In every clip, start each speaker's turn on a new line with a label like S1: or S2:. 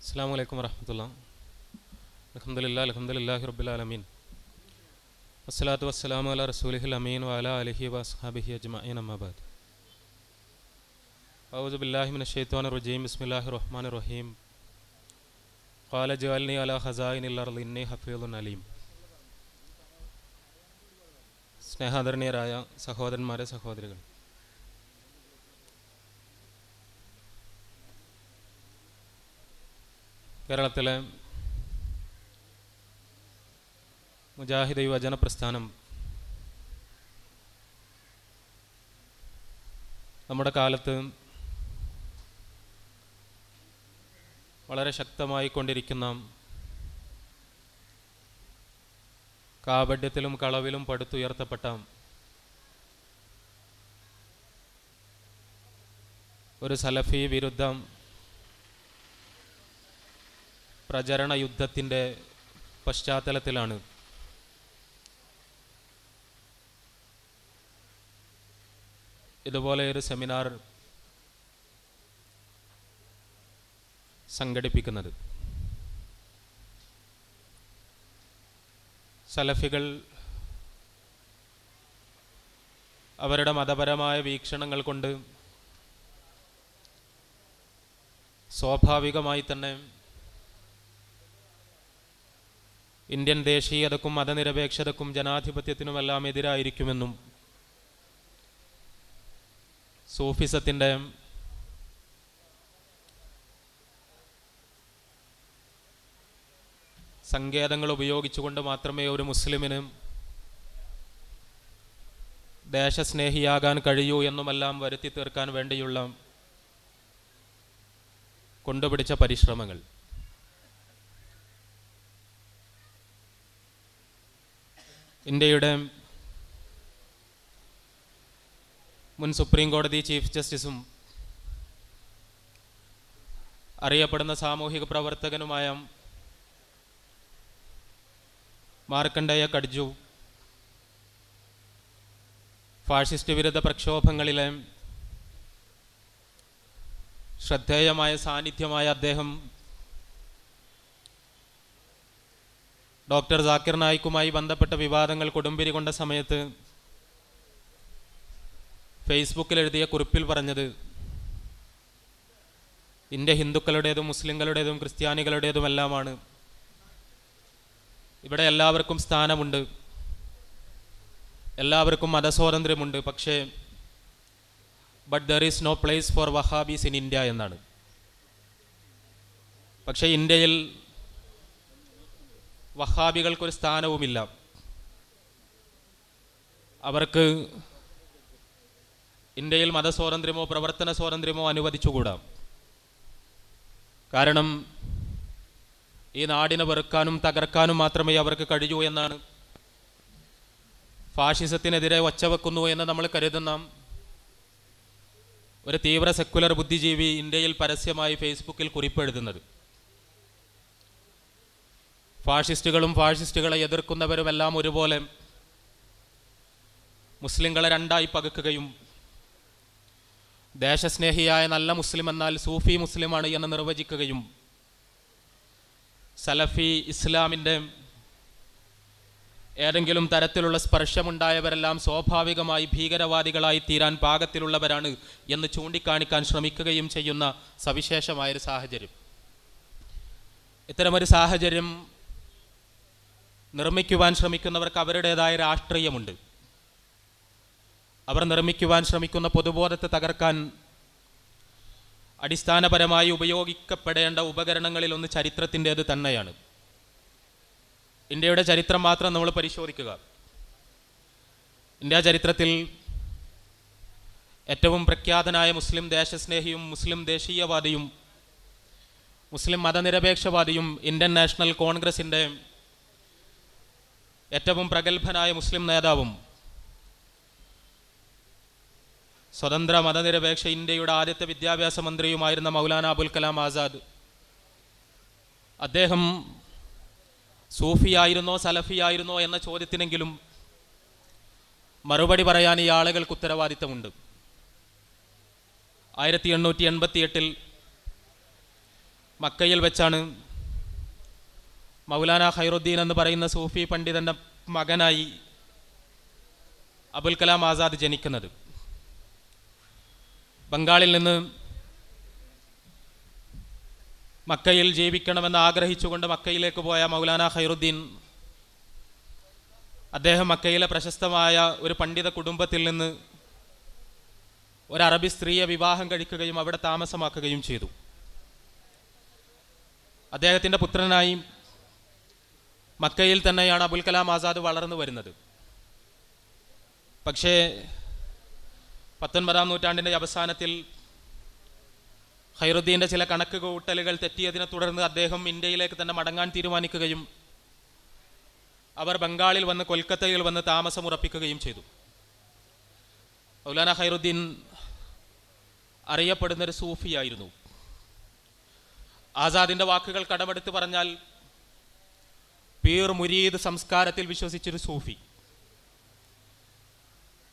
S1: അസ്സാം വലൈക്കും വരഹമുല്ല അലഹമുല്ല അലഹമുല്ലാ റബ്ബുലാലമീൻ വസ്സലാത്തു വസ്സലാമു അല റസൂലിഹിൽ അമീൻ വാല അലഹി വസ്ഹാബിഹി അജ്മഈൻ അമ്മാബാദ് أعوذ بالله من الشيطان الرجيم بسم الله الرحمن الرحيم قال جعلني على خزائن الأرض إني حفيظ അലീം സ്നേഹാദരണീയരായ സഹോദരന്മാരെ സഹോദരികൾ കേരളത്തിലെ മുജാഹിദ് യുവജന പ്രസ്ഥാനം നമ്മുടെ കാലത്ത് വളരെ ശക്തമായി കൊണ്ടിരിക്കുന്ന കാപഡ്യത്തിലും കളവിലും പടുത്തുയർത്തപ്പെട്ട ഒരു സലഫി വിരുദ്ധ പ്രചരണ യുദ്ധത്തിന്റെ പശ്ചാത്തലത്തിലാണ്. ഇതുപോലെ ഒരു സെമിനാർ സംഘടിപ്പിക്കുന്നത്. സലഫികൾ അവരുടെ മതപരമായ വീക്ഷണങ്ങൾ കൊണ്ട് സ്വാഭാവികമായി തന്നെ ഇന്ത്യൻ ദേശീയതക്കും മതനിരപേക്ഷതക്കും ജനാധിപത്യത്തിനുമെല്ലാം എതിരായിരിക്കുമെന്നും സൂഫിസത്തിന്റെ സങ്കേതങ്ങൾ ഉപയോഗിച്ചുകൊണ്ട് മാത്രമേ ഒരു മുസ്ലിമിന് ദേശസ്നേഹിയാകാൻ കഴിയൂ എന്നുമെല്ലാം വരുത്തി തീർക്കാൻ വേണ്ടിയുള്ള കൊണ്ടുപിടിച്ച പരിശ്രമങ്ങൾ. ഇന്ത്യയുടെ മുൻ സുപ്രീം കോടതി ചീഫ് ജസ്റ്റിസും അറിയപ്പെടുന്ന സാമൂഹിക പ്രവർത്തകനുമായ മാർക്കണ്ഡേയ കഡ്ജു ഫാഷിസ്റ്റ് വിരുദ്ധ പ്രക്ഷോഭങ്ങളിലെ ശ്രദ്ധേയമായ സാന്നിധ്യമായ അദ്ദേഹം ഡോക്ടർ ജാക്കിർ നായിക്കുമായി ബന്ധപ്പെട്ട വിവാദങ്ങൾ കൊടുമ്പിരി കൊണ്ട സമയത്ത് ഫേസ്ബുക്കിൽ എഴുതിയ കുറിപ്പിൽ പറഞ്ഞത് ഇന്ത്യ ഹിന്ദുക്കളുടേതും മുസ്ലിങ്ങളുടേതും ക്രിസ്ത്യാനികളുടേതുമെല്ലാമാണ്. ഇവിടെ എല്ലാവർക്കും സ്ഥാനമുണ്ട്. എല്ലാവർക്കും മതസ്വാതന്ത്ര്യമുണ്ട്. പക്ഷേ but there is no place for Wahhabis in India എന്നാണ്. പക്ഷേ ഇന്ത്യയിൽ വഹാബികൾക്കൊരു സ്ഥാനവുമില്ല. അവർക്ക് ഇന്ത്യയിൽ മതസ്വാതന്ത്ര്യമോ പ്രവർത്തന സ്വാതന്ത്ര്യമോ അനുവദിച്ചുകൂടാ. കാരണം ഈ നാടിനെ വെറുക്കാനും തകർക്കാനും മാത്രമേ അവർക്ക് കഴിയൂ എന്നാണ്. ഫാഷിസത്തിനെതിരെ ഒച്ചവെക്കുന്നു എന്ന് നമ്മൾ കരുതുന്ന ഒരു തീവ്ര സെക്കുലർ ബുദ്ധിജീവി ഇന്ത്യയിൽ പരസ്യമായി ഫേസ്ബുക്കിൽ കുറിപ്പെഴുതുന്നത് ഫാഷിസ്റ്റുകളും ഫാഷിസ്റ്റുകളെ എതിർക്കുന്നവരുമെല്ലാം ഒരുപോലെ മുസ്ലിങ്ങളെ രണ്ടായി പകുക്കുകയും ദേശസ്നേഹിയായ നല്ല മുസ്ലിം എന്നാൽ സൂഫി മുസ്ലിമാണ് എന്ന് നിർവചിക്കുകയും സലഫി ഇസ്ലാമിന്റെ ഏതെങ്കിലും തരത്തിലുള്ള സ്പർശമുണ്ടായവരെല്ലാം സ്വാഭാവികമായി ഭീകരവാദികളായി തീരാൻ പാകത്തിലുള്ളവരാണ് എന്ന് ചൂണ്ടിക്കാണിക്കാൻ ശ്രമിക്കുകയും ചെയ്യുന്ന സവിശേഷമായൊരു സാഹചര്യം. ഇത്തരമൊരു സാഹചര്യം നിർമ്മിക്കുവാൻ ശ്രമിക്കുന്നവർക്ക് അവരുടേതായ രാഷ്ട്രീയമുണ്ട്. അവർ നിർമ്മിക്കുവാൻ ശ്രമിക്കുന്ന പൊതുബോധത്തെ തകർക്കാൻ അടിസ്ഥാനപരമായി ഉപയോഗിക്കപ്പെടേണ്ട ഉപകരണങ്ങളിൽ ഒന്ന് ചരിത്രത്തിന്റേത് തന്നെയാണ്. ഇന്ത്യയുടെ ചരിത്രം മാത്രം നമ്മൾ പരിശോധിക്കുക. ഇന്ത്യ ചരിത്രത്തിൽ ഏറ്റവും പ്രഖ്യാതനായ മുസ്ലിം ദേശസ്നേഹിയും മുസ്ലിം ദേശീയവാദിയും മുസ്ലിം മതനിരപേക്ഷവാദിയും ഇന്ത്യൻ നാഷണൽ കോൺഗ്രസിന്റെ ഏറ്റവും പ്രഗത്ഭനായ മുസ്ലിം നേതാവും സ്വതന്ത്ര മതനിരപേക്ഷ ഇന്ത്യയുടെ ആദ്യത്തെ വിദ്യാഭ്യാസ മന്ത്രിയുമായിരുന്ന മൗലാന അബുൽ കലാം ആസാദ്. അദ്ദേഹം സൂഫിയായിരുന്നോ സലഫിയായിരുന്നോ എന്ന ചോദ്യത്തിനെങ്കിലും മറുപടി പറയാൻ ഈ ആളുകൾക്ക് ഉത്തരവാദിത്തമുണ്ട്. ആയിരത്തി എണ്ണൂറ്റി എൺപത്തി എട്ടിൽ മക്കയിൽ വെച്ചാണ് മൗലാന ഖൈറുദ്ദീൻ എന്ന് പറയുന്ന സൂഫി പണ്ഡിതന്റെ മകനായി അബുൽ കലാം ആസാദ് ജനിക്കുന്നത്. ബംഗാളിൽ നിന്ന് മക്കയിൽ ജീവിക്കണമെന്ന് ആഗ്രഹിച്ചുകൊണ്ട് മക്കയിലേക്ക് പോയ മൗലാന ഖൈറുദ്ദീൻ അദ്ദേഹം മക്കയിലെ പ്രശസ്തമായ ഒരു പണ്ഡിത കുടുംബത്തിൽ നിന്ന് ഒരു അറബി സ്ത്രീയെ വിവാഹം കഴിക്കുകയും അവിടെ താമസമാക്കുകയും ചെയ്തു. അദ്ദേഹത്തിന്റെ പുത്രനായി മക്കയിൽ തന്നെയാണ് അബുൽ കലാം ആസാദ് വളർന്നു വരുന്നത്. പക്ഷേ പത്തൊൻപതാം നൂറ്റാണ്ടിന്റെ അവസാനത്തിൽ ഹൈറുദ്ദീന്റെ ചില കണക്ക് കൂട്ടലുകൾ തെറ്റിയതിനെ തുടർന്ന് അദ്ദേഹം ഇന്ത്യയിലേക്ക് തന്നെ മടങ്ങാൻ തീരുമാനിക്കുകയും അവർ ബംഗാളിൽ വന്ന് കൊൽക്കത്തയിൽ വന്ന് താമസമുറപ്പിക്കുകയും ചെയ്തു. മൗലാന ഹൈറുദ്ദീൻ അറിയപ്പെടുന്നൊരു സൂഫിയായിരുന്നു. ആസാദിന്റെ വാക്കുകൾ കടമെടുത്ത് പറഞ്ഞാൽ പീർ മുരീദ് സംസ്കാരത്തിൽ വിശ്വസിച്ചൊരു സൂഫി.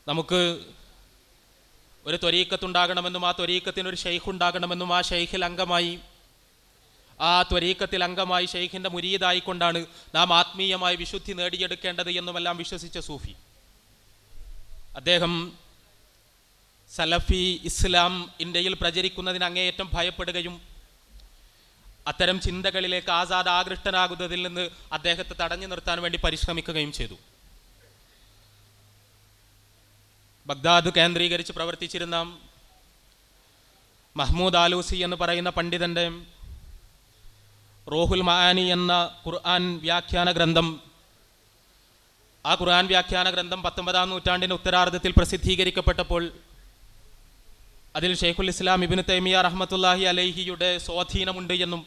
S1: നമുക്ക് ഒരു ത്വരീക്കത്തുണ്ടാകണമെന്നും ആ ത്വരീക്കത്തിന് ഒരു ഷെയ്ഖ് ഉണ്ടാകണമെന്നും ആ ഷെയ്ഖിൽ അംഗമായി ആ ത്വരീക്കത്തിൽ അംഗമായി ഷെയ്ഖിന്റെ മുരീദായിക്കൊണ്ടാണ് നാം ആത്മീയമായി വിശുദ്ധി നേടിയെടുക്കേണ്ടത് എന്നുമെല്ലാം വിശ്വസിച്ച സൂഫി. അദ്ദേഹം സലഫി ഇസ്ലാം ഇന്ത്യയിൽ പ്രചരിക്കുന്നതിന് അങ്ങേയറ്റം ഭയപ്പെടുകയും അത്തരം ചിന്തകളിലേക്ക് ആസാദ് ആകൃഷ്ടനാകുന്നതിൽ നിന്ന് അദ്ദേഹത്തെ തടഞ്ഞു നിർത്താൻ വേണ്ടി പരിശ്രമിക്കുകയും ചെയ്തു. ബഗ്ദാദ് കേന്ദ്രീകരിച്ച് പ്രവർത്തിച്ചിരുന്ന മഹ്മൂദ് ആലൂസി എന്ന് പറയുന്ന പണ്ഡിതന്റെ റോഹുൽ മഹാനി എന്ന ഖുർആൻ വ്യാഖ്യാന ഗ്രന്ഥം ആ ഖുർആൻ വ്യാഖ്യാന ഗ്രന്ഥം പത്തൊമ്പതാം നൂറ്റാണ്ടിന്റെ ഉത്തരാർദ്ധത്തിൽ പ്രസിദ്ധീകരിക്കപ്പെട്ടപ്പോൾ അതിൽ ഷെയ്ഖുൽ ഇസ്ലാം ഇബിന് തൈമിയ റഹ്മത്തുല്ലാഹി അലൈഹിയുടെ സ്വാധീനമുണ്ട് എന്നും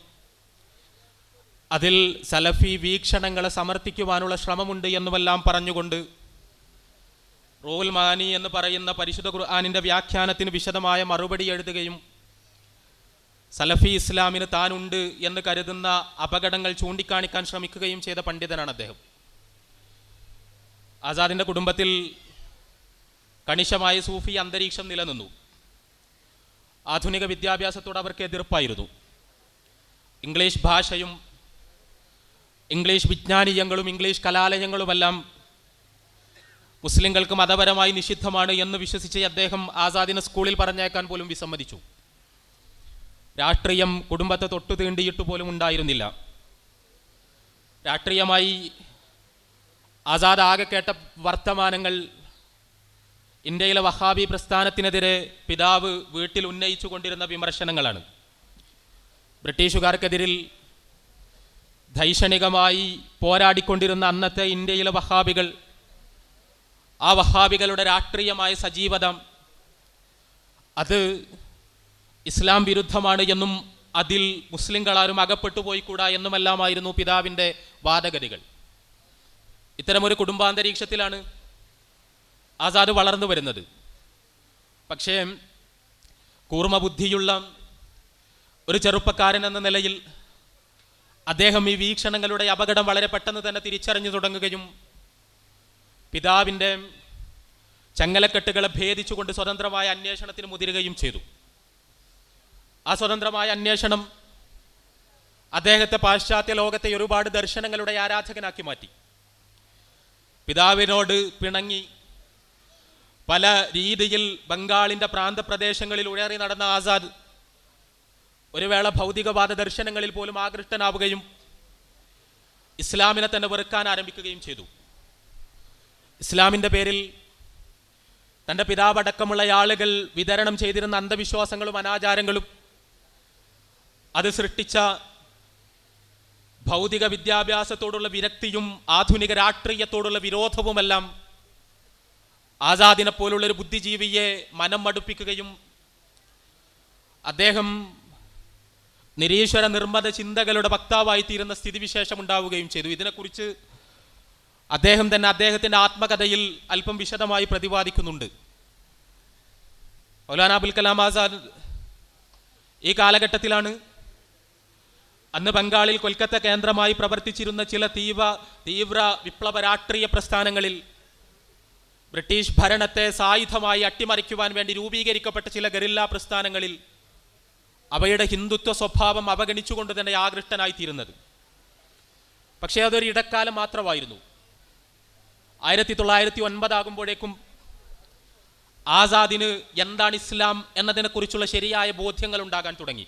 S1: അതിൽ സലഫി വീക്ഷണങ്ങളെ സമർത്ഥിക്കുവാനുള്ള ശ്രമമുണ്ട് എന്നുമെല്ലാം പറഞ്ഞുകൊണ്ട് റോൽ മാനി എന്ന് പറയുന്ന പരിശുദ്ധ ഖുർആാനിന്റെ വ്യാഖ്യാനത്തിന് വിശദമായ മറുപടി എഴുതുകയും സലഫി ഇസ്ലാമിന് താനുണ്ട് എന്ന് കരുതുന്ന അപകടങ്ങൾ ചൂണ്ടിക്കാണിക്കാൻ ശ്രമിക്കുകയും ചെയ്ത പണ്ഡിതനാണ് അദ്ദേഹം. ആസാദിന്റെ കുടുംബത്തിൽ കണിശമായ സൂഫി അന്തരീക്ഷം നിലനിന്നു. ആധുനിക വിദ്യാഭ്യാസത്തോട് അവർക്ക് എതിർപ്പായിരുന്നു. ഇംഗ്ലീഷ് ഭാഷയും ഇംഗ്ലീഷ് വിജ്ഞാനീയങ്ങളും ഇംഗ്ലീഷ് കലാലയങ്ങളുമെല്ലാം മുസ്ലിങ്ങൾക്ക് മതപരമായി നിഷിദ്ധമാണ് എന്ന് വിശ്വസിച്ച് അദ്ദേഹം ആസാദിനെ സ്കൂളിൽ പറഞ്ഞേക്കാൻ പോലും വിസമ്മതിച്ചു. രാഷ്ട്രീയം കുടുംബത്തെ തൊട്ടു തീണ്ടിയിട്ട് പോലും ഉണ്ടായിരുന്നില്ല. രാഷ്ട്രീയമായി ആസാദ് ആകെ കേട്ട വർത്തമാനങ്ങൾ ഇന്ത്യയിലെ വഹാബി പ്രസ്ഥാനത്തിനെതിരെ പിതാവ് വീട്ടിൽ ഉന്നയിച്ചു കൊണ്ടിരുന്ന വിമർശനങ്ങളാണ്. ബ്രിട്ടീഷുകാർക്കെതിരിൽ ധൈഷണികമായി പോരാടിക്കൊണ്ടിരുന്ന അന്നത്തെ ഇന്ത്യയിലെ വഹാബികൾ ആ വഹാബികളുടെ രാഷ്ട്രീയമായ സജീവത അത് ഇസ്ലാം വിരുദ്ധമാണ് എന്നും അതിൽ മുസ്ലിങ്ങളാരും അകപ്പെട്ടു പോയിക്കൂടാ എന്നുമെല്ലാമായിരുന്നു പിതാവിന്റെ വാദഗതികൾ. ഇത്തരമൊരു കുടുംബാന്തരീക്ഷത്തിലാണ് ആസാദ് വളർന്നു വരുന്നത്. പക്ഷേ കൂർമ്മബുദ്ധിയുള്ള ഒരു ചെറുപ്പക്കാരൻ എന്ന നിലയിൽ അദ്ദേഹം ഈ വീക്ഷണങ്ങളുടെ അപകടം വളരെ പെട്ടെന്ന് തന്നെ തിരിച്ചറിഞ്ഞു തുടങ്ങുകയും പിതാവിന്റെ ചങ്ങലക്കെട്ടുകളെ ഭേദിച്ചുകൊണ്ട് സ്വതന്ത്രമായ അന്വേഷണത്തിന് മുതിരുകയും ചെയ്തു. ആ സ്വതന്ത്രമായ അന്വേഷണം അദ്ദേഹത്തെ പാശ്ചാത്യ ലോകത്തെ ഒരുപാട് ദർശനങ്ങളുടെ ആരാധകനാക്കി മാറ്റി. പിതാവിനോട് പിണങ്ങി പല രീതിയിൽ ബംഗാളിന്റെ പ്രാന്തപ്രദേശങ്ങളിൽ ഉയറി നടന്ന ആസാദ് ഒരു വേള ഭൗതികവാദ ദർശനങ്ങളിൽ പോലും ആകൃഷ്ടനാവുകയും ഇസ്ലാമിനെ തന്നെ വെറുക്കാൻ ആരംഭിക്കുകയും ചെയ്തു. ഇസ്ലാമിന്റെ പേരിൽ തന്റെ പിതാവടക്കമുള്ള ആളുകൾ വിതരണം ചെയ്തിരുന്ന അന്ധവിശ്വാസങ്ങളും അനാചാരങ്ങളും അത് സൃഷ്ടിച്ച ഭൗതിക വിദ്യാഭ്യാസത്തോടുള്ള വിരക്തിയും ആധുനിക രാഷ്ട്രീയത്തോടുള്ള വിരോധവുമെല്ലാം ആസാദിനെ പോലുള്ള ഒരു ബുദ്ധിജീവിയെ മനം മടുപ്പിക്കുകയും അദ്ദേഹം നിരീശ്വര നിർമ്മത ചിന്തകളുടെ വക്താവായി തീരുന്ന സ്ഥിതിവിശേഷം ഉണ്ടാവുകയും ചെയ്തു. ഇതിനെക്കുറിച്ച് അദ്ദേഹം തന്നെ അദ്ദേഹത്തിന്റെ ആത്മകഥയിൽ അല്പം വിശദമായി പ്രതിപാദിക്കുന്നുണ്ട്. മൗലാന അബുൽ കലാം ആസാദ് ഈ കാലഘട്ടത്തിലാണ് അന്ന് ബംഗാളിൽ കൊൽക്കത്ത കേന്ദ്രമായി പ്രവർത്തിച്ചിരുന്ന ചില തീവ്ര തീവ്ര വിപ്ലവ രാഷ്ട്രീയ പ്രസ്ഥാനങ്ങളിൽ ബ്രിട്ടീഷ് ഭരണത്തെ സായുധമായി അട്ടിമറിക്കുവാൻ വേണ്ടി രൂപീകരിക്കപ്പെട്ട ചില ഗറില്ല പ്രസ്ഥാനങ്ങളിൽ അവയുടെ ഹിന്ദുത്വ സ്വഭാവം അവഗണിച്ചുകൊണ്ട് തന്നെ ആകൃഷ്ടനായിത്തീരുന്നത്. പക്ഷേ അതൊരു ഇടക്കാലം മാത്രമായിരുന്നു. ആയിരത്തി തൊള്ളായിരത്തി ഒൻപതാകുമ്പോഴേക്കും ആസാദിന് എന്താണ് ഇസ്ലാം എന്നതിനെക്കുറിച്ചുള്ള ശരിയായ ബോധ്യങ്ങൾ ഉണ്ടാകാൻ തുടങ്ങി.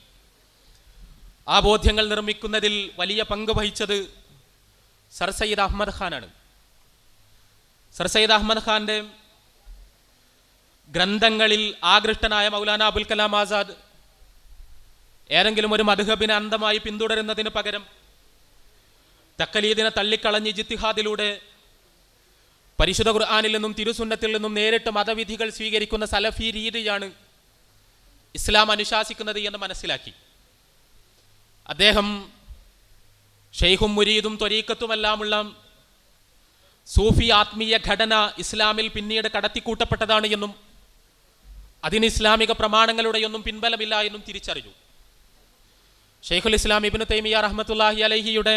S1: ആ ബോധ്യങ്ങൾ നിർമ്മിക്കുന്നതിൽ വലിയ പങ്ക് വഹിച്ചത് സർ സയ്യിദ് അഹമ്മദ് ഖാനാണ്. സർ സയ്യിദ് അഹമ്മദ് ഖാന്റെ ഗ്രന്ഥങ്ങളിൽ ആകൃഷ്ടനായ മൗലാന അബുൽ കലാം ആസാദ് ഏതെങ്കിലും ഒരു മധുഹബിനെ അന്ധമായി പിന്തുടരുന്നതിന് പകരം തക്കലീദിനെ തള്ളിക്കളഞ്ഞ് ജിത്തിഹാദിലൂടെ പരിശുദ്ധ ഖുർആാനിൽ നിന്നും തിരുസുന്നത്തിൽ നിന്നും നേരിട്ട് മതവിധികൾ സ്വീകരിക്കുന്ന സലഫി രീതിയാണ് ഇസ്ലാം അനുശാസിക്കുന്നത് എന്ന് മനസ്സിലാക്കി. അദ്ദേഹം ഷെയ്ഖും മുരീദും ത്വരീക്കത്തുമെല്ലാമുള്ള സൂഫി ആത്മീയ ഘടന ഇസ്ലാമിൽ പിന്നീട് കടത്തിക്കൂട്ടപ്പെട്ടതാണ് എന്നും അതിന് ഇസ്ലാമിക പ്രമാണങ്ങളുടെയൊന്നും പിൻബലമില്ല എന്നും തിരിച്ചറിഞ്ഞു. ഷെയ്ഖുൽ ഇസ്ലാം ഇബിന് തൈമിയ റഹ്മത്തുല്ലാഹി അലഹിയുടെ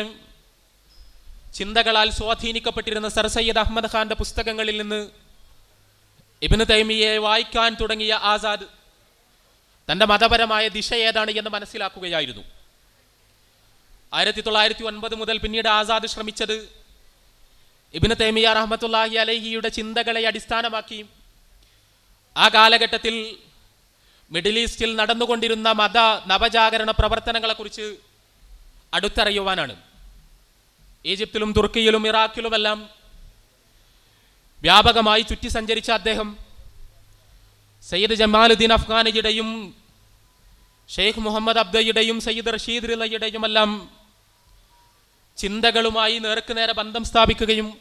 S1: ചിന്തകളാൽ സ്വാധീനിക്കപ്പെട്ടിരുന്ന സർ സയ്യദ് അഹമ്മദ് ഖാന്റെ പുസ്തകങ്ങളിൽ നിന്ന് ഇബിന് തൈമിയെ വായിക്കാൻ തുടങ്ങിയ ആസാദ് തന്റെ മതപരമായ ദിശ ഏതാണ് എന്ന് മനസ്സിലാക്കുകയായിരുന്നു. ആയിരത്തി തൊള്ളായിരത്തി ഒൻപത് മുതൽ പിന്നീട് ആസാദ് ശ്രമിച്ചത് ഇബിന് തൈമിയ റഹ്മത്തുല്ലാഹി അലഹിയുടെ ചിന്തകളെ അടിസ്ഥാനമാക്കി ആ കാലഘട്ടത്തിൽ മിഡിൽ ഈസ്റ്റിൽ നടന്നുകൊണ്ടിരുന്ന മത നവജാഗരണ പ്രവർത്തനങ്ങളെക്കുറിച്ച് അടുത്തറിയുവാനാണ്. ഈജിപ്തിലും തുർക്കിയിലും ഇറാഖിലുമെല്ലാം വ്യാപകമായി ചുറ്റി സഞ്ചരിച്ച അദ്ദേഹം സയ്യിദ് ജമാലുദ്ദീൻ അഫ്ഗാനിയുടെയും ഷെയ്ഖ് മുഹമ്മദ് അബ്ദയുടെയും സയ്യിദ് റഷീദ് റിലയുടെയും എല്ലാം ചിന്തകളുമായി നേർക്കുനേരെ ബന്ധം സ്ഥാപിക്കുകയും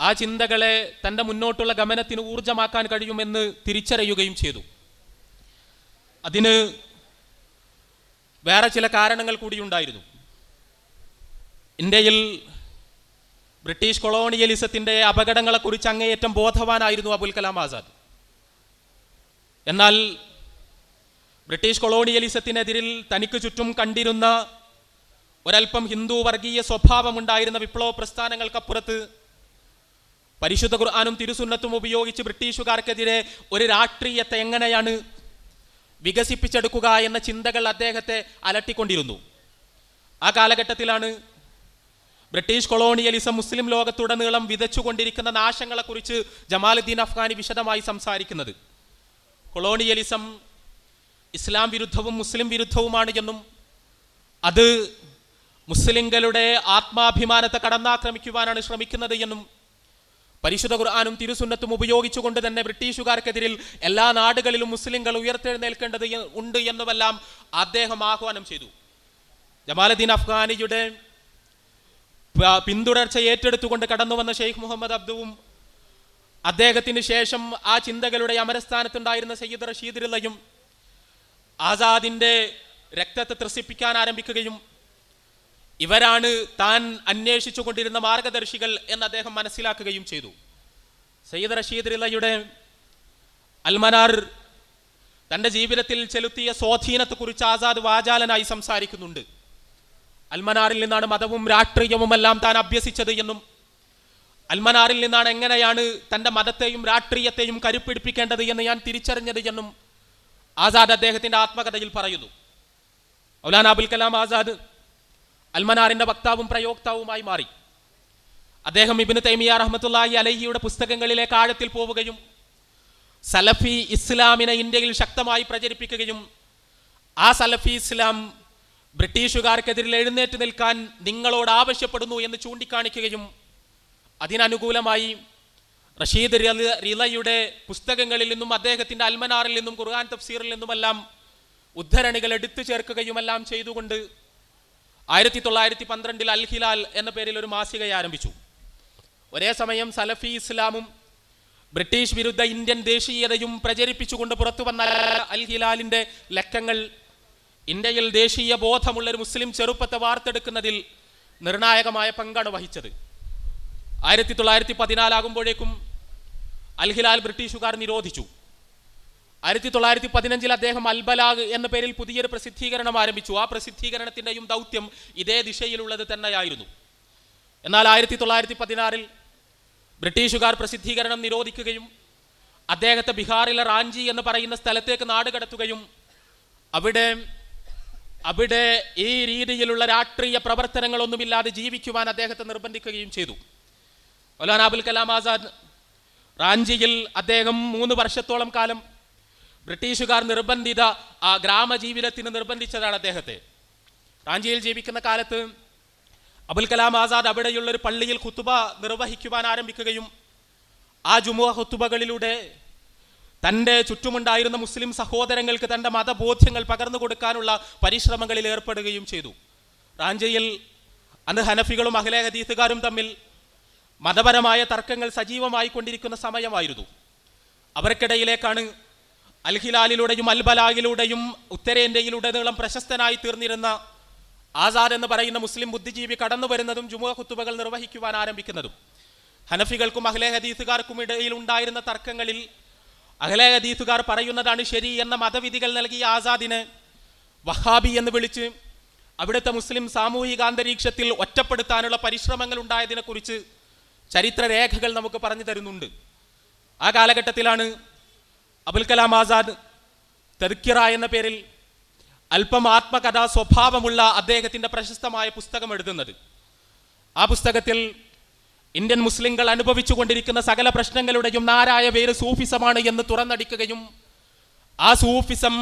S1: ആ ചിന്തകളെ തന്റെ മുന്നോട്ടുള്ള ഗമനത്തിന് ഊർജമാക്കാൻ കഴിയുമെന്ന് തിരിച്ചറിയുകയും ചെയ്തു. അതിന് വേറെ ചില കാരണങ്ങൾ കൂടിയുണ്ടായിരുന്നു ഇന്ത്യയിൽ ബ്രിട്ടീഷ് കൊളോണിയലിസത്തിന്റെ അപകടങ്ങളെക്കുറിച്ച് അങ്ങേയറ്റം ബോധവാനായിരുന്നു അബുൽ കലാം ആസാദ്. എന്നാൽ ബ്രിട്ടീഷ് കൊളോണിയലിസത്തിനെതിരിൽ തനിക്ക് ചുറ്റും കണ്ടിരുന്ന ഒരൽപ്പം ഹിന്ദു വർഗീയ സ്വഭാവമുണ്ടായിരുന്ന വിപ്ലവ പ്രസ്ഥാനങ്ങൾക്കപ്പുറത്ത് പരിശുദ്ധ ഖുർആാനും തിരുസുന്നത്തും ഉപയോഗിച്ച് ബ്രിട്ടീഷുകാർക്കെതിരെ ഒരു രാഷ്ട്രീയത്തെ എങ്ങനെയാണ് വികസിപ്പിച്ചെടുക്കുക എന്ന ചിന്തകൾ അദ്ദേഹത്തെ അലട്ടിക്കൊണ്ടിരുന്നു. ആ കാലഘട്ടത്തിലാണ് ബ്രിട്ടീഷ് കൊളോണിയലിസം മുസ്ലിം ലോകത്തുടനീളം വിതച്ചുകൊണ്ടിരിക്കുന്ന നാശങ്ങളെക്കുറിച്ച് ജമാലുദ്ദീൻ അഫ്ഗാനി വിശദമായി സംസാരിക്കുന്നത്. കൊളോണിയലിസം ഇസ്ലാം വിരുദ്ധവും മുസ്ലിം വിരുദ്ധവുമാണ് എന്നും അത് മുസ്ലിങ്ങളുടെ ആത്മാഭിമാനത്തെ കടന്നാക്രമിക്കുവാനാണ് ശ്രമിക്കുന്നത് എന്നും പരിശുദ്ധ ഖുർആാനും തിരുസുന്നത്തും ഉപയോഗിച്ചുകൊണ്ട് തന്നെ ബ്രിട്ടീഷുകാർക്കെതിരിൽ എല്ലാ നാടുകളിലും മുസ്ലിങ്ങൾ ഉയർത്തെഴുന്നേൽക്കേണ്ടത് ഉണ്ട് എന്നുമെല്ലാം അദ്ദേഹം ആഹ്വാനം ചെയ്തു. ജമാലുദ്ദീൻ അഫ്ഗാനിയുടെ പിന്തുടർച്ച ഏറ്റെടുത്തുകൊണ്ട് കടന്നു വന്ന ഷെയ്ഖ് മുഹമ്മദ് അബ്ദുവും അദ്ദേഹത്തിന് ശേഷം ആ ചിന്തകളുടെ അമരസ്ഥാനത്തുണ്ടായിരുന്ന സയ്യിദ് റഷീദ് റിളയും ആസാദിന്റെ രക്തത്തെ ത്രസിപ്പിക്കാൻ ആരംഭിക്കുകയും ഇവരാണ് താൻ അന്വേഷിച്ചു കൊണ്ടിരുന്ന മാർഗദർശികൾ എന്ന് അദ്ദേഹം മനസ്സിലാക്കുകയും ചെയ്തു. സയ്യിദ് റഷീദ് റിലയുടെ അൽമനാർ തന്റെ ജീവിതത്തിൽ ചെലുത്തിയ സ്വാധീനത്തെക്കുറിച്ച് ആസാദ് വാചാലനായി സംസാരിക്കുന്നുണ്ട്. അൽമനാറിൽ നിന്നാണ് മതവും രാഷ്ട്രീയവും എല്ലാം താൻ അഭ്യസിച്ചത് എന്നും അൽമനാറിൽ നിന്നാണ് എങ്ങനെയാണ് തന്റെ മതത്തെയും രാഷ്ട്രീയത്തെയും കരുപ്പിടിപ്പിക്കേണ്ടത് എന്ന് ഞാൻ തിരിച്ചറിഞ്ഞത് എന്നും ആസാദ് അദ്ദേഹത്തിന്റെ ആത്മകഥയിൽ പറയുന്നു. മൗലാന അബുൽ കലാം ആസാദ് അൽമനാറിന്റെ വക്താവും പ്രയോക്താവുമായി മാറി. അദ്ദേഹം ഇബിന് തൈമിയ റഹ്മത്തുള്ളാഹി അലഹിയുടെ പുസ്തകങ്ങളിലേക്ക് ആഴത്തിൽ പോവുകയും സലഫി ഇസ്ലാമിനെ ഇന്ത്യയിൽ ശക്തമായി പ്രചരിപ്പിക്കുകയും ആ സലഫി ഇസ്ലാം ബ്രിട്ടീഷുകാർക്കെതിരിൽ എഴുന്നേറ്റ് നിൽക്കാൻ നിങ്ങളോട് ആവശ്യപ്പെടുന്നു എന്ന് ചൂണ്ടിക്കാണിക്കുകയും അതിനനുകൂലമായി റഷീദ് റിലയുടെ പുസ്തകങ്ങളിൽ നിന്നും അദ്ദേഹത്തിന്റെ അൽമനാറിൽ നിന്നും ഖുർആൻ തഫ്സീറിൽ നിന്നുമെല്ലാം ഉദ്ധരണികൾ എടുത്തു ചേർക്കുകയുമെല്ലാം ചെയ്തുകൊണ്ട് ആയിരത്തി തൊള്ളായിരത്തി പന്ത്രണ്ടിൽ അൽ ഹിലാൽ എന്ന പേരിൽ ഒരു മാസിക ആരംഭിച്ചു. ഒരേ സമയം സലഫി ഇസ്ലാമും ബ്രിട്ടീഷ് വിരുദ്ധ ഇന്ത്യൻ ദേശീയതയും പ്രചരിപ്പിച്ചുകൊണ്ട് പുറത്തു വന്ന അൽ ഹിലാലിന്റെ ലക്കങ്ങൾ ഇന്ത്യയിൽ ദേശീയ ബോധമുള്ള ഒരു മുസ്ലിം ചെറുപ്പത്തെ വാർത്തെടുക്കുന്നതിൽ നിർണായകമായ പങ്കാണ് വഹിച്ചത്. ആയിരത്തി തൊള്ളായിരത്തി പതിനാലാകുമ്പോഴേക്കും അൽഹിലാൽ ബ്രിട്ടീഷുകാർ നിരോധിച്ചു. ആയിരത്തി തൊള്ളായിരത്തി പതിനഞ്ചിൽ അദ്ദേഹം അൽബലാഗ് എന്ന പേരിൽ പുതിയൊരു പ്രസിദ്ധീകരണം ആരംഭിച്ചു. ആ പ്രസിദ്ധീകരണത്തിന്റെയും ദൗത്യം ഇതേ ദിശയിലുള്ളത് തന്നെയായിരുന്നു. എന്നാൽ ആയിരത്തി തൊള്ളായിരത്തി പതിനാറിൽ ബ്രിട്ടീഷുകാർ പ്രസിദ്ധീകരണം നിരോധിക്കുകയും അദ്ദേഹത്തെ ബീഹാറിലെ റാഞ്ചി എന്ന് പറയുന്ന സ്ഥലത്തേക്ക് നാടുകടത്തുകയും അവിടെ അവിടെ ഈ രീതിയിലുള്ള രാഷ്ട്രീയ പ്രവർത്തനങ്ങളൊന്നുമില്ലാതെ ജീവിക്കുവാൻ അദ്ദേഹത്തെ നിർബന്ധിക്കുകയും ചെയ്തു. മൗലാന അബുൽ കലാം ആസാദ് റാഞ്ചിയിൽ അദ്ദേഹം മൂന്ന് വർഷത്തോളം കാലം ബ്രിട്ടീഷുകാർ നിർബന്ധിത ആ ഗ്രാമജീവിതത്തിന് നിർബന്ധിച്ചതാണ് അദ്ദേഹത്തെ. റാഞ്ചിയിൽ ജീവിക്കുന്ന കാലത്ത് അബുൽ കലാം ആസാദ് അവിടെയുള്ള ഒരു പള്ളിയിൽ കുത്തുബ നിർവഹിക്കുവാൻ ആരംഭിക്കുകയും ആ ജുമുഅ കുത്തുബകളിലൂടെ തന്റെ ചുറ്റുമുണ്ടായിരുന്ന മുസ്ലിം സഹോദരങ്ങൾക്ക് തന്റെ മതബോധ്യങ്ങൾ പകർന്നു കൊടുക്കാനുള്ള പരിശ്രമങ്ങളിൽ ഏർപ്പെടുകയും ചെയ്തു. റാഞ്ചിയിൽ അന്ന് ഹനഫികളും അഹ്ലെ ഹദീസുകാരും തമ്മിൽ മതപരമായ തർക്കങ്ങൾ സജീവമായി കൊണ്ടിരിക്കുന്ന സമയമായിരുന്നു. അവർക്കിടയിലേക്കാണ് അൽഹിലാലിലൂടെയും അൽബലാഗിലൂടെയും ഉത്തരേന്ത്യയിലുടനീളം പ്രശസ്തനായി തീർന്നിരുന്ന ആസാദ് എന്ന് പറയുന്ന മുസ്ലിം ബുദ്ധിജീവി കടന്നു വരുന്നതും ജുമുഅ കുത്തുബകൾ നിർവഹിക്കുവാൻ ആരംഭിക്കുന്നതും. ഹനഫികൾക്കും അഹ്ലെ ഹദീസുകാർക്കും ഇടയിൽ ഉണ്ടായിരുന്ന തർക്കങ്ങളിൽ അഹ്ലെ ഹദീസുകാർ പറയുന്നതാണ് ശരി എന്ന മതവിധികൾ നൽകിയ ആസാദിനെ വഹാബി എന്ന് വിളിച്ച് അവിടുത്തെ മുസ്ലിം സാമൂഹിക അന്തരീക്ഷത്തിൽ ഒറ്റപ്പെടുത്താനുള്ള പരിശ്രമങ്ങൾ ഉണ്ടായതിനെക്കുറിച്ച് ചരിത്രരേഖകൾ നമുക്ക് പറഞ്ഞു തരുന്നുണ്ട്. ആ കാലഘട്ടത്തിലാണ് അബുൽ കലാം ആസാദ് തെർക്കിറ എന്ന പേരിൽ അല്പം ആത്മകഥാ സ്വഭാവമുള്ള അദ്ദേഹത്തിന്റെ പ്രശസ്തമായ പുസ്തകം എഴുതുന്നത്. ആ പുസ്തകത്തിൽ ഇന്ത്യൻ മുസ്ലിങ്ങൾ അനുഭവിച്ചു കൊണ്ടിരിക്കുന്ന സകല പ്രശ്നങ്ങളുടെയും നാരായ പേര് സൂഫിസമാണ് എന്ന് തുറന്നടിക്കുകയും ആ സൂഫിസം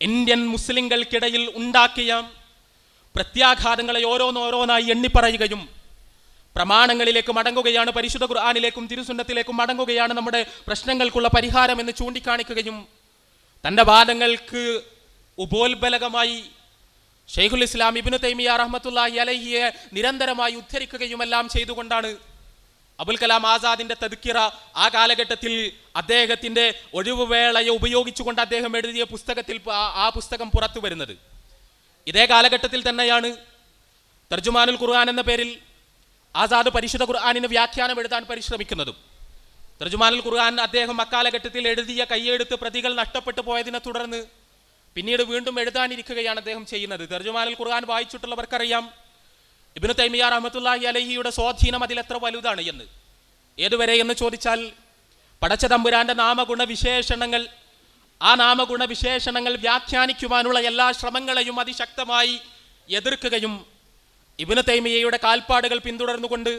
S1: ഇന്ത്യൻ മുസ്ലിങ്ങൾക്കിടയിൽ ഉണ്ടാക്കിയ പ്രത്യാഘാതങ്ങളെ ഓരോന്നോരോന്നായി എണ്ണിപ്പറയുകയും പ്രമാണങ്ങളിലേക്ക് മടങ്ങുകയാണ് പരിശുദ്ധ ഖുർആാനിലേക്കും തിരുസുന്നത്തിലേക്കും മടങ്ങുകയാണ് നമ്മുടെ പ്രശ്നങ്ങൾക്കുള്ള പരിഹാരം എന്ന് ചൂണ്ടിക്കാണിക്കുകയും തന്റെ വാദങ്ങൾക്ക് ഉപോത്ബലകമായി ഷെയ്ഖുൽ ഇസ്ലാം ഇബിനു തൈമിയ റഹ്മത്തുല്ലാഹി അലഹിയെ നിരന്തരമായി ഉദ്ധരിക്കുകയും എല്ലാം ചെയ്തുകൊണ്ടാണ് അബുൽ കലാം ആസാദിന്റെ തതുക്കിറ ആ കാലഘട്ടത്തിൽ അദ്ദേഹത്തിന്റെ ഒഴിവുവേളയെ ഉപയോഗിച്ചുകൊണ്ട് അദ്ദേഹം എഴുതിയ പുസ്തകത്തിൽ ആ പുസ്തകം പുറത്തു വരുന്നത് ഇതേ കാലഘട്ടത്തിൽ തന്നെയാണ് തർജുമാനുൽ ഖുർആൻ എന്ന പേരിൽ ആസാദ് പരിശുദ്ധ ഖുർആാനിന് വ്യാഖ്യാനം എഴുതാൻ പരിശ്രമിക്കുന്നതും. തർജുമാനുൽ ഖുർആൻ അദ്ദേഹം അക്കാലഘട്ടത്തിൽ എഴുതിയ കൈയെടുത്ത് പ്രതികൾ നഷ്ടപ്പെട്ടു പോയതിനെ തുടർന്ന് പിന്നീട് വീണ്ടും എഴുതാനിരിക്കുകയാണ് അദ്ദേഹം ചെയ്യുന്നത്. തർജുമാനുൽ ഖുർആൻ വായിച്ചിട്ടുള്ളവർക്കറിയാം ഇബിനു തൈമിയ അഹമ്മത്തുല്ലാഹി അലഹിയുടെ സ്വാധീനം എത്ര വലുതാണ് എന്ന്. ഏതുവരെ എന്ന് ചോദിച്ചാൽ പടച്ച തമ്പുരാന്റെ നാമഗുണ വിശേഷണങ്ങൾ ആ നാമഗുണ വിശേഷണങ്ങൾ വ്യാഖ്യാനിക്കുവാനുള്ള എല്ലാ ശ്രമങ്ങളെയും അതിശക്തമായി എതിർക്കുകയും ഇബിനു തൈമിയയുടെ കാൽപ്പാടുകൾ പിന്തുടർന്നുകൊണ്ട്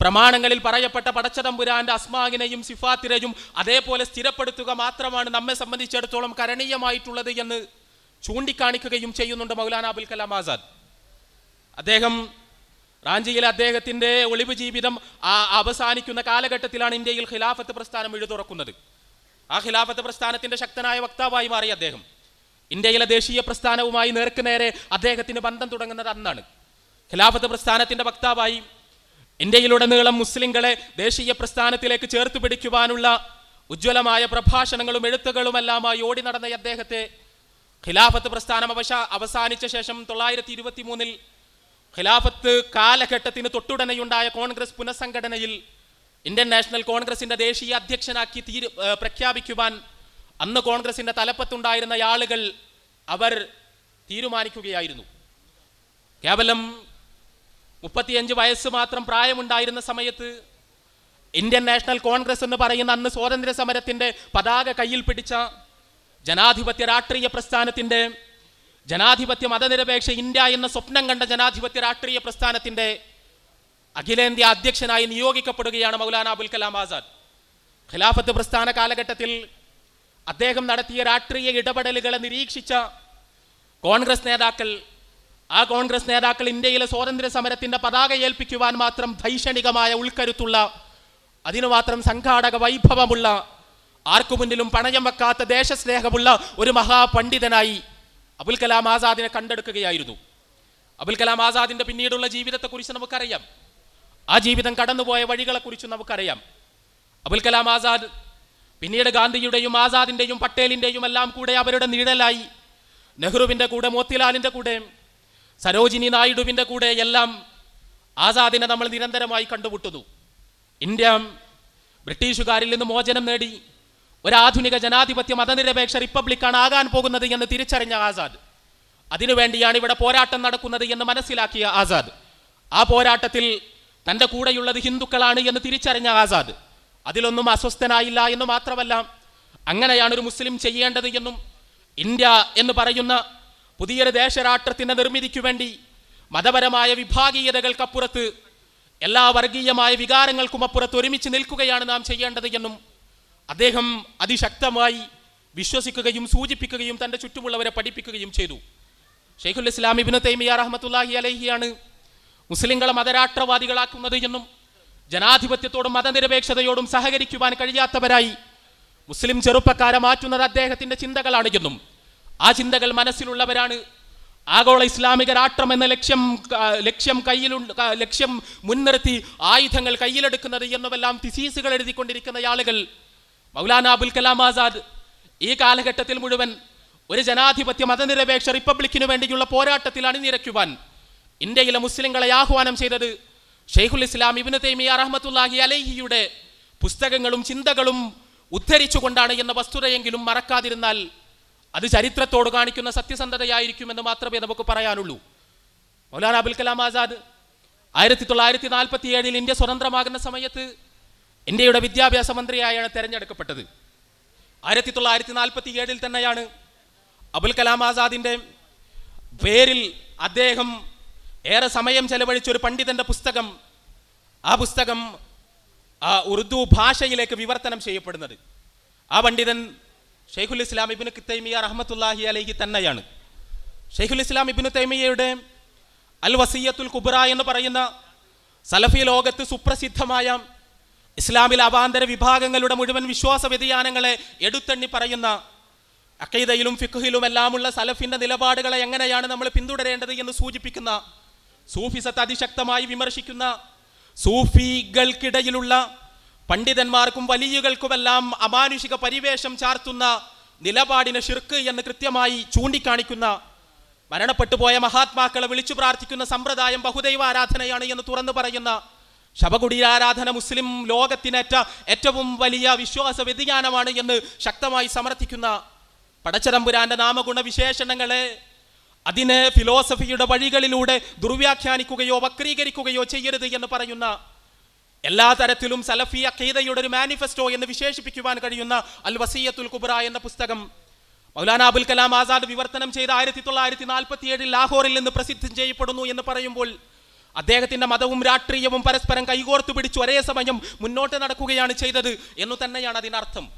S1: പ്രമാണങ്ങളിൽ പറയപ്പെട്ട പടച്ചതമ്പുരാന്റെ അസ്മാകിനെയും സിഫാത്തിനെയും അതേപോലെ സ്ഥിരപ്പെടുത്തുക മാത്രമാണ് നമ്മെ സംബന്ധിച്ചിടത്തോളം കരണീയമായിട്ടുള്ളത് എന്ന് ചൂണ്ടിക്കാണിക്കുകയും ചെയ്യുന്നുണ്ട് മൗലാന അബുൽ കലാം ആസാദ്. അദ്ദേഹം റാഞ്ചിയിലെ അദ്ദേഹത്തിന്റെ ഒളിവ് ജീവിതം ആ അവസാനിക്കുന്ന കാലഘട്ടത്തിലാണ് ഇന്ത്യയിൽ ഖിലാഫത്ത് പ്രസ്ഥാനം എഴുതുറക്കുന്നത് ആ ഖിലാഫത്ത് പ്രസ്ഥാനത്തിന്റെ ശക്തനായ വക്താവായി മാറി അദ്ദേഹം. ഇന്ത്യയിലെ ദേശീയ പ്രസ്ഥാനവുമായി നേർക്കുനേരെ അദ്ദേഹത്തിന് ബന്ധം തുടങ്ങുന്നത് അന്നാണ്. ഖിലാഫത്ത് പ്രസ്ഥാനത്തിന്റെ വക്താവായി. ഇന്ത്യയിലുടനീളം മുസ്ലിങ്ങളെ ദേശീയ പ്രസ്ഥാനത്തിലേക്ക് ചേർത്ത് പിടിക്കുവാനുള്ള ഉജ്ജ്വലമായ പ്രഭാഷണങ്ങളും എഴുത്തുകളുമെല്ലാമായി ഓടി നടന്ന അദ്ദേഹത്തെ ഖിലാഫത്ത് പ്രസ്ഥാനം അവശ അവസാനിച്ച ശേഷം തൊള്ളായിരത്തി ഇരുപത്തി മൂന്നിൽ ഖിലാഫത്ത് കാലഘട്ടത്തിന് തൊട്ടുടനെയുണ്ടായ കോൺഗ്രസ് പുനഃസംഘടനയിൽ ഇന്ത്യൻ നാഷണൽ കോൺഗ്രസിന്റെ ദേശീയ അധ്യക്ഷനാക്കി തീരു പ്രഖ്യാപിക്കുവാൻ അന്ന് കോൺഗ്രസിന്റെ തലപ്പത്തുണ്ടായിരുന്ന ആളുകൾ അവർ തീരുമാനിക്കുകയായിരുന്നു. കേവലം മുപ്പത്തിയഞ്ച് വയസ്സ് മാത്രം പ്രായമുണ്ടായിരുന്ന സമയത്ത് ഇന്ത്യൻ നാഷണൽ കോൺഗ്രസ് എന്ന് പറയുന്ന അന്ന് സ്വാതന്ത്ര്യ സമരത്തിന്റെ പതാക കയ്യിൽ പിടിച്ച ജനാധിപത്യ രാഷ്ട്രീയ പ്രസ്ഥാനത്തിന്റെ ജനാധിപത്യ മതനിരപേക്ഷ ഇന്ത്യ എന്ന സ്വപ്നം കണ്ട ജനാധിപത്യ രാഷ്ട്രീയ പ്രസ്ഥാനത്തിന്റെ അഖിലേന്ത്യാ അധ്യക്ഷനായി നിയോഗിക്കപ്പെടുകയാണ് മൗലാന അബുൽ കലാം ആസാദ്. ഖിലാഫത്ത് പ്രസ്ഥാന കാലഘട്ടത്തിൽ അദ്ദേഹം നടത്തിയ രാഷ്ട്രീയ ഇടപെടലുകളെ നിരീക്ഷിച്ച കോൺഗ്രസ് നേതാക്കൾ ആ കോൺഗ്രസ് നേതാക്കൾ ഇന്ത്യയിലെ സ്വാതന്ത്ര്യ സമരത്തിന്റെ പതാക ഏൽപ്പിക്കുവാൻ മാത്രം ധൈഷണികമായ ഉൾക്കരുത്തുള്ള അതിനു മാത്രം സംഘാടക വൈഭവമുള്ള ആർക്കു മുന്നിലും പണയം വെക്കാത്ത ദേശസ്നേഹമുള്ള ഒരു മഹാപണ്ഡിതനായി അബുൽ കലാം ആസാദിനെ കണ്ടെടുക്കുകയായിരുന്നു. അബുൽ കലാം ആസാദിന്റെ പിന്നീടുള്ള ജീവിതത്തെക്കുറിച്ച് നമുക്കറിയാം. ആ ജീവിതം കടന്നുപോയ വഴികളെക്കുറിച്ച് നമുക്കറിയാം. അബുൽ കലാം ആസാദ് പിന്നീട് ഗാന്ധിയുടെയും ആസാദിന്റെയും പട്ടേലിന്റെയും എല്ലാം കൂടെ അവരുടെ നിഴലായി നെഹ്റുവിന്റെ കൂടെ മോത്തിലാലിന്റെ കൂടെ സരോജിനി നായിഡുവിന്റെ കൂടെ എല്ലാം ആസാദിനെ നമ്മൾ നിരന്തരമായി കണ്ടുമുട്ടുന്നു. ഇന്ത്യ ബ്രിട്ടീഷുകാരിൽ നിന്ന് മോചനം നേടി. ഒരു ആധുനിക ജനാധിപത്യ മതനിരപേക്ഷ റിപ്പബ്ലിക്കാണ് ആകാൻ പോകുന്നത് എന്ന് തിരിച്ചറിഞ്ഞ ആസാദ്. അതിനുവേണ്ടിയാണ് ഇവിടെ പോരാട്ടം നടക്കുന്നത് എന്ന് മനസ്സിലാക്കിയ ആസാദ്. ആ പോരാട്ടത്തിൽ തന്റെ കൂടെയുള്ളത് ഹിന്ദുക്കളാണ് എന്ന് തിരിച്ചറിഞ്ഞ ആസാദ്. അതിലൊന്നും അസ്വസ്ഥനായില്ല എന്ന് മാത്രമല്ല അങ്ങനെയാണ് ഒരു മുസ്ലിം ചെയ്യേണ്ടത് എന്നും ഇന്ത്യ എന്ന് പറയുന്ന പുതിയൊരു ദേശരാഷ്ട്രത്തിന്റെ നിർമ്മിതിക്കു വേണ്ടി മതപരമായ വിഭാഗീയതകൾക്കപ്പുറത്ത് എല്ലാ വർഗീയമായ വികാരങ്ങൾക്കും അപ്പുറത്ത് ഒരുമിച്ച് നിൽക്കുകയാണ് നാം ചെയ്യേണ്ടത് എന്നും അദ്ദേഹം അതിശക്തമായി വിശ്വസിക്കുകയും സൂചിപ്പിക്കുകയും തന്റെ ചുറ്റുമുള്ളവരെ പഠിപ്പിക്കുകയും ചെയ്തു. ഷെയ്ഖുൽ ഇസ്ലാം ഇബിന് തൈമിയ റഹ്മത്തുല്ലാഹി അലഹിയാണ് മുസ്ലിങ്ങളെ മതരാഷ്ട്രവാദികളാക്കുന്നത് എന്നും ജനാധിപത്യത്തോടും മതനിരപേക്ഷതയോടും സഹകരിക്കുവാൻ കഴിയാത്തവരായി മുസ്ലിം ചെറുപ്പക്കാരെ മാറ്റുന്നത് അദ്ദേഹത്തിന്റെ ചിന്തകളാണ് എന്നും ആ ചിന്തകൾ മനസ്സിലുള്ളവരാണ്. ആഗോള ഇസ്ലാമിക രാഷ്ട്രം എന്ന ലക്ഷ്യം ലക്ഷ്യം കയ്യിലുണ്ട് ലക്ഷ്യം മുൻനിർത്തി ആയുധങ്ങൾ കയ്യിലെടുക്കുന്നത് എന്നുമെല്ലാം തിസീസുകൾ എഴുതിക്കൊണ്ടിരിക്കുന്ന ആളുകൾ. മൗലാന അബുൽ കലാം ആസാദ് ഈ കാലഘട്ടത്തിൽ മുഴുവൻ ഒരു ജനാധിപത്യ മതനിരപേക്ഷ റിപ്പബ്ലിക്കിനു വേണ്ടിയുള്ള പോരാട്ടത്തിൽ അണിനിരക്കുവാൻ ഇന്ത്യയിലെ മുസ്ലിങ്ങളെ ആഹ്വാനം ചെയ്തത് ഷെയ്ഖുൽ ഇസ്ലാം ഇബിന് തൈമിയ റഹ്മത്തുല്ലാഹി അലൈഹിയുടെ പുസ്തകങ്ങളും ചിന്തകളും ഉദ്ധരിച്ചുകൊണ്ടാണ് എന്ന വസ്തുതയെങ്കിലും മറക്കാതിരുന്നാൽ അത് ചരിത്രത്തോട് കാണിക്കുന്ന സത്യസന്ധതയായിരിക്കുമെന്ന് മാത്രമേ നമുക്ക് പറയാനുള്ളൂ. മൗലാന അബുൽ കലാം ആസാദ് ആയിരത്തി തൊള്ളായിരത്തി നാൽപ്പത്തി ഏഴിൽ ഇന്ത്യ സ്വതന്ത്രമാകുന്ന സമയത്ത് ഇന്ത്യയുടെ വിദ്യാഭ്യാസ മന്ത്രിയായാണ് തെരഞ്ഞെടുക്കപ്പെട്ടത്. ആയിരത്തി തൊള്ളായിരത്തി നാൽപ്പത്തി ഏഴിൽ തന്നെയാണ് അബുൽ കലാം ആസാദിന്റെ പേരിൽ അദ്ദേഹം ഏറെ സമയം ചെലവഴിച്ച ഒരു പണ്ഡിതന്റെ പുസ്തകം ആ പുസ്തകം ഉറുദു ഭാഷയിലേക്ക് വിവർത്തനം ചെയ്യപ്പെടുന്നത്. ആ പണ്ഡിതൻ ഷെയ്ഖുൽ ഇസ്ലാം ഇബിന് തൈമിയ റഹമത്തുല്ലാഹി അലൈഹി തന്നെയാണ്. ഷെയ്ഖുൽ ഇസ്ലാം ഇബിന് തൈമിയയുടെ അൽ വസീയത്തുൽ കുബ്ര എന്ന് പറയുന്ന സലഫി ലോകത്ത് സുപ്രസിദ്ധമായ ഇസ്ലാമിലെ അവാന്തര വിഭാഗങ്ങളുടെ മുഴുവൻ വിശ്വാസ വ്യതിയാനങ്ങളെ എടുത്തെണ്ണി പറയുന്ന അക്കൈതയിലും ഫിഖുഹിലും എല്ലാമുള്ള സലഫിന്റെ നിലപാടുകളെ എങ്ങനെയാണ് നമ്മൾ പിന്തുടരേണ്ടത് എന്ന് സൂചിപ്പിക്കുന്ന സൂഫിസത്തെ അതിശക്തമായി വിമർശിക്കുന്ന സൂഫികൾക്കിടയിലുള്ള പണ്ഡിതന്മാർക്കും വലിയകൾക്കുമെല്ലാം അമാനുഷിക പരിവേഷം ചാർത്തുന്ന നിലപാടിന് ഷിർക്ക് എന്ന് കൃത്യമായി ചൂണ്ടിക്കാണിക്കുന്ന മരണപ്പെട്ടു പോയ മഹാത്മാക്കളെ വിളിച്ചു പ്രാർത്ഥിക്കുന്ന സമ്പ്രദായം ബഹുദൈവ ആരാധനയാണ് എന്ന് തുറന്നു പറയുന്ന ആരാധന മുസ്ലിം ലോകത്തിനേറ്റ ഏറ്റവും വലിയ വിശ്വാസ വ്യതിയാനമാണ് എന്ന് ശക്തമായി സമർത്ഥിക്കുന്ന പടച്ചതമ്പുരാന്റെ നാമഗുണ വിശേഷണങ്ങളെ അതിനെ ഫിലോസഫിയുടെ വഴികളിലൂടെ ദുർവ്യാഖ്യാനിക്കുകയോ വക്രീകരിക്കുകയോ ചെയ്യരുത് എന്ന് പറയുന്ന എല്ലാ തരത്തിലും സലഫി അഖീദയുടെ ഒരു മാനിഫെസ്റ്റോ എന്ന് വിശേഷിപ്പിക്കുവാൻ കഴിയുന്ന അൽ വസീയത്തുൽ കുബ്ര എന്ന പുസ്തകം മൗലാന അബുൽ കലാം ആസാദ് വിവർത്തനം ചെയ്ത ആയിരത്തി തൊള്ളായിരത്തി നാൽപ്പത്തി ഏഴിൽ ലാഹോറിൽ നിന്ന് പ്രസിദ്ധം ചെയ്യപ്പെടുന്നു എന്ന് പറയുമ്പോൾ അദ്ദേഹത്തിന്റെ മതവും രാഷ്ട്രീയവും പരസ്പരം കൈകോർത്തു പിടിച്ചു ഒരേ സമയം മുന്നോട്ട് നടക്കുകയാണ് ചെയ്തത് എന്നു തന്നെയാണ് അതിനർത്ഥം.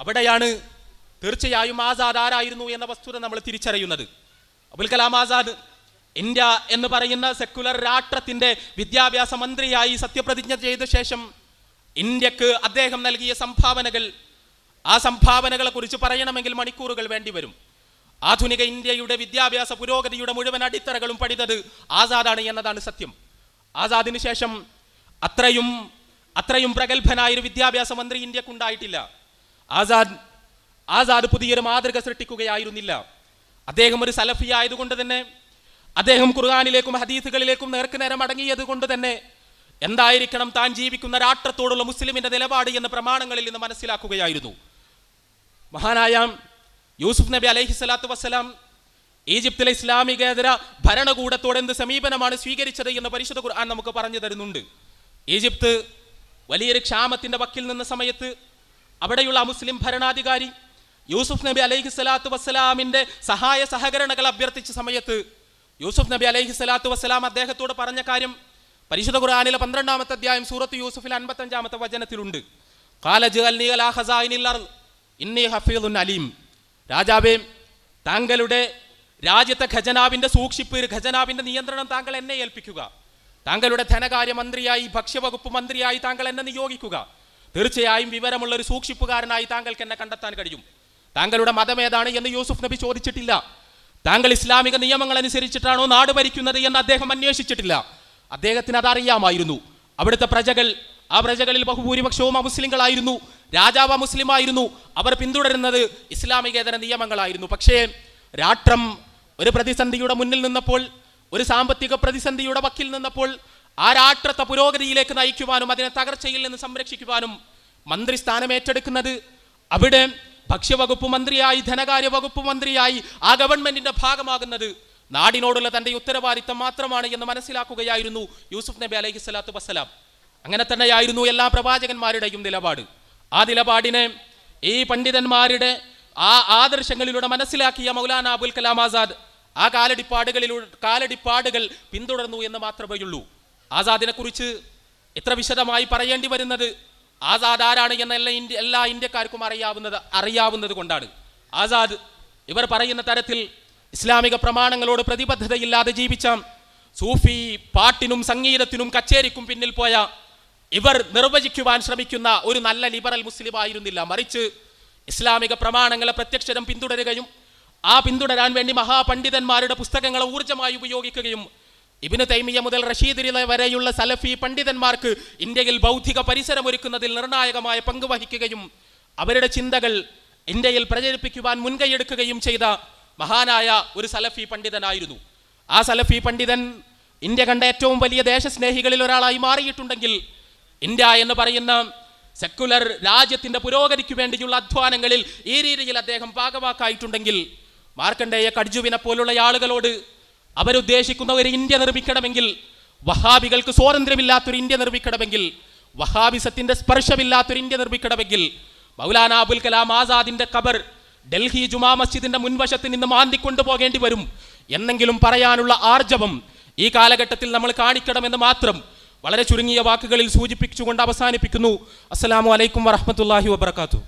S1: അവിടെയാണ് തീർച്ചയായും ആസാദ് ആരായിരുന്നു എന്ന വസ്തുത നമ്മൾ തിരിച്ചറിയുന്നത്. അബുൽ കലാം ആസാദ് ഇന്ത്യ എന്ന് പറയുന്ന സെക്കുലർ രാഷ്ട്രത്തിന്റെ വിദ്യാഭ്യാസ മന്ത്രിയായി സത്യപ്രതിജ്ഞ ചെയ്ത ശേഷം ഇന്ത്യയ്ക്ക് അദ്ദേഹം നൽകിയ സംഭാവനകൾ. ആ സംഭാവനകളെ കുറിച്ച് പറയണമെങ്കിൽ മണിക്കൂറുകൾ വേണ്ടിവരും ആധുനിക ഇന്ത്യയുടെ വിദ്യാഭ്യാസ പുരോഗതിയുടെ മുഴുവൻ അടിത്തറകളും പണിതത് ആസാദാണ് എന്നതാണ് സത്യം. ആസാദിന് ശേഷം അത്രയും അത്രയും പ്രഗത്ഭനായ ഒരു വിദ്യാഭ്യാസ മന്ത്രി ഇന്ത്യക്കുണ്ടായിട്ടില്ല. ആസാദ് ആസാദ് പുതിയൊരു മാതൃക സൃഷ്ടിക്കുകയായിരുന്നില്ല. അദ്ദേഹം ഒരു സലഫി ആയതുകൊണ്ട് തന്നെ അദ്ദേഹം ഖുർആാനിലേക്കും ഹദീസുകളിലേക്കും നേർക്ക് നേരം അടങ്ങിയത് കൊണ്ട് തന്നെ എന്തായിരിക്കണം താൻ ജീവിക്കുന്ന രാഷ്ട്രത്തോടുള്ള മുസ്ലിമിന്റെ നിലപാട് എന്ന പ്രമാണങ്ങളിൽ നിന്ന് മനസ്സിലാക്കുകയായിരുന്നു. മഹാനായ യൂസുഫ് നബി അലൈഹി സ്വലാത്തു വസ്സലാം ഈജിപ്തിലെ ഇസ്ലാമികേതര ഭരണകൂടത്തോട് എന്ത് സമീപനമാണ് സ്വീകരിച്ചത് എന്ന് പരിശുദ്ധ ഖുർആൻ നമുക്ക് പറഞ്ഞു തരുന്നുണ്ട്. ഈജിപ്ത് വലിയൊരു ക്ഷാമത്തിന്റെ വക്കിൽ നിന്ന സമയത്ത് അവിടെയുള്ള മുസ്ലിം ഭരണാധികാരി യൂസുഫ് നബി അലൈഹി സ്വലാത്തു വസ്സലാമിന്റെ സഹായ സഹകരണങ്ങൾ അഭ്യർത്ഥിച്ച സമയത്ത് യൂസുഫ് നബി അലൈഹി സ്വലാത്തു വസ്സലാം അദ്ദേഹത്തോട് പറഞ്ഞ കാര്യം പരിശുദ്ധ ഖുർആാനിലെ പന്ത്രണ്ടാമത്തെ അധ്യായം സൂറത്ത് യൂസുഫിൽ അൻപത്തഞ്ചാമത്തെ വചനത്തിലുണ്ട്. "ഖാല ജഅൽനി അലാ അർൾ ഇന്നി ഹഫീദുൻ അലീം. രാജാവേ താങ്കളുടെ രാജ്യത്തെ ഖജനാവിന്റെ സൂക്ഷിപ്പ് ഖജനാവിന്റെ നിയന്ത്രണം താങ്കൾ എന്നെ ഏൽപ്പിക്കുക. താങ്കളുടെ ധനകാര്യ മന്ത്രിയായി ഭക്ഷ്യവകുപ്പ് മന്ത്രിയായി താങ്കൾ എന്നെ നിയോഗിക്കുക. തീർച്ചയായും വിവരമുള്ള ഒരു സൂക്ഷിപ്പുകാരനായി താങ്കൾക്ക് എന്നെ കണ്ടെത്താൻ കഴിയും. താങ്കളുടെ മതം ഏതാണ് എന്ന് യൂസുഫ് നബി ചോദിച്ചിട്ടില്ല. താങ്കൾ ഇസ്ലാമിക നിയമങ്ങൾ അനുസരിച്ചിട്ടാണോ നാട് ഭരിക്കുന്നത് എന്ന് അദ്ദേഹം അന്വേഷിച്ചിട്ടില്ല. അദ്ദേഹത്തിന് അതറിയാമായിരുന്നു. അവിടുത്തെ പ്രജകൾ ആ പ്രജകളിൽ ബഹുഭൂരിപക്ഷവും അമുസ്ലിങ്ങളായിരുന്നു. രാജാവ് അമുസ്ലിമായിരുന്നു. അവർ പിന്തുടരുന്നത് ഇസ്ലാമികേതര നിയമങ്ങളായിരുന്നു. പക്ഷേ രാഷ്ട്രം ഒരു പ്രതിസന്ധിയുടെ മുന്നിൽ നിന്നപ്പോൾ ഒരു സാമ്പത്തിക പ്രതിസന്ധിയുടെ വക്കിൽ നിന്നപ്പോൾ ആ രാഷ്ട്രത്തെ പുരോഗതിയിലേക്ക് നയിക്കുവാനും അതിനെ തകർച്ചയിൽ നിന്ന് സംരക്ഷിക്കുവാനും മന്ത്രിസ്ഥാനം ഏറ്റെടുക്കുന്നത് അവിടെ ഭക്ഷ്യവകുപ്പ് മന്ത്രിയായി ധനകാര്യ വകുപ്പ് മന്ത്രിയായി ആ ഗവൺമെന്റിന്റെ ഭാഗമാകുന്നത് നാടിനോടുള്ള തന്റെ ഉത്തരവാദിത്തം മാത്രമാണ് എന്ന് മനസ്സിലാക്കുകയായിരുന്നു യൂസുഫ് നബി അലൈഹി സ്വലാത്തു വസ്സലാം. അങ്ങനെ തന്നെയായിരുന്നു എല്ലാ പ്രവാചകന്മാരുടെയും നിലപാട്. ആ നിലപാടിനെ ഈ പണ്ഡിതന്മാരുടെ ആ ആദർശങ്ങളിലൂടെ മനസ്സിലാക്കിയ മൗലാന അബുൽ കലാം ആസാദ് ആ കാലടിപ്പാടുകളിലൂടെ കാലടിപ്പാടുകൾ പിന്തുടർന്നു എന്ന് മാത്രമേ ഉള്ളൂ ആസാദിനെ കുറിച്ച് എത്ര വിശദമായി പറയേണ്ടി വരുന്നത്? ആസാദ് ആരാണ് എന്ന എല്ലാ ഇന്ത്യ എല്ലാ ഇന്ത്യക്കാർക്കും അറിയാവുന്നത് അറിയാവുന്നത് കൊണ്ടാണ്. ആസാദ് ഇവർ പറയുന്ന തരത്തിൽ ഇസ്ലാമിക പ്രമാണങ്ങളോട് പ്രതിബദ്ധതയില്ലാതെ ജീവിച്ച സൂഫി പാട്ടിനും സംഗീതത്തിനും കച്ചേരിക്കും പിന്നിൽ പോയ ഇവർ നിർവചിക്കുവാൻ ശ്രമിക്കുന്ന ഒരു നല്ല ലിബറൽ മുസ്ലിം ആയിരുന്നില്ല മറിച്ച് ഇസ്ലാമിക പ്രമാണങ്ങളെ പ്രത്യക്ഷരം പിന്തുടരുകയും ആ പിന്തുടരാൻ വേണ്ടി മഹാപണ്ഡിതന്മാരുടെ പുസ്തകങ്ങളെ ഊർജമായി ഉപയോഗിക്കുകയും ഇബിന് തൈമിയ മുതൽ റഷീദിനെ വരെയുള്ള സലഫി പണ്ഡിതന്മാർക്ക് ഇന്ത്യയിൽ ബൗദ്ധിക പരിസരമൊരുക്കുന്നതിൽ നിർണായകമായ പങ്ക് വഹിക്കുകയും അവരുടെ ചിന്തകൾ ഇന്ത്യയിൽ പ്രചരിപ്പിക്കുവാൻ മുൻകൈയെടുക്കുകയും ചെയ്ത മഹാനായ ഒരു സലഫി പണ്ഡിതനായിരുന്നു. ആ സലഫി പണ്ഡിതൻ ഇന്ത്യ കണ്ട ഏറ്റവും വലിയ ദേശസ്നേഹികളിൽ ഒരാളായി മാറിയിട്ടുണ്ടെങ്കിൽ ഇന്ത്യ എന്ന് പറയുന്ന സെക്കുലർ രാജ്യത്തിന്റെ പുരോഗതിക്ക് വേണ്ടിയുള്ള അധ്വാനങ്ങളിൽ ഈ രീതിയിൽ അദ്ദേഹം ഭാഗമാക്കായിട്ടുണ്ടെങ്കിൽ മാർക്കണ്ടേയ കഡ്ജുവിനെ പോലുള്ള ആളുകളോട് അവരുദ്ദേശിക്കുന്ന ഒരു ഇന്ത്യ നിർമ്മിക്കണമെങ്കിൽ വഹാബികൾക്ക് സ്വാതന്ത്ര്യമില്ലാത്തൊരു ഇന്ത്യ നിർമ്മിക്കണമെങ്കിൽ വഹാബിസത്തിന്റെ സ്പർശമില്ലാത്തൊരു ഇന്ത്യ നിർമ്മിക്കണമെങ്കിൽ മൗലാന അബുൽ കലാം ആസാദിന്റെ കബർ ഡൽഹി ജുമാ മസ്ജിദിന്റെ മുൻവശത്ത് നിന്ന് മാന്തിക്കൊണ്ടു പോകേണ്ടി വരും എന്നെങ്കിലും പറയാനുള്ള ആർജവം ഈ കാലഘട്ടത്തിൽ നമ്മൾ കാണിക്കണമെന്ന് മാത്രം വളരെ ചുരുങ്ങിയ വാക്കുകളിൽ സൂചിപ്പിച്ചുകൊണ്ട് അവസാനിപ്പിക്കുന്നു. അസ്സലാമു അലൈക്കും വറഹമത്തല്ലാഹി വബർക്കാത്തു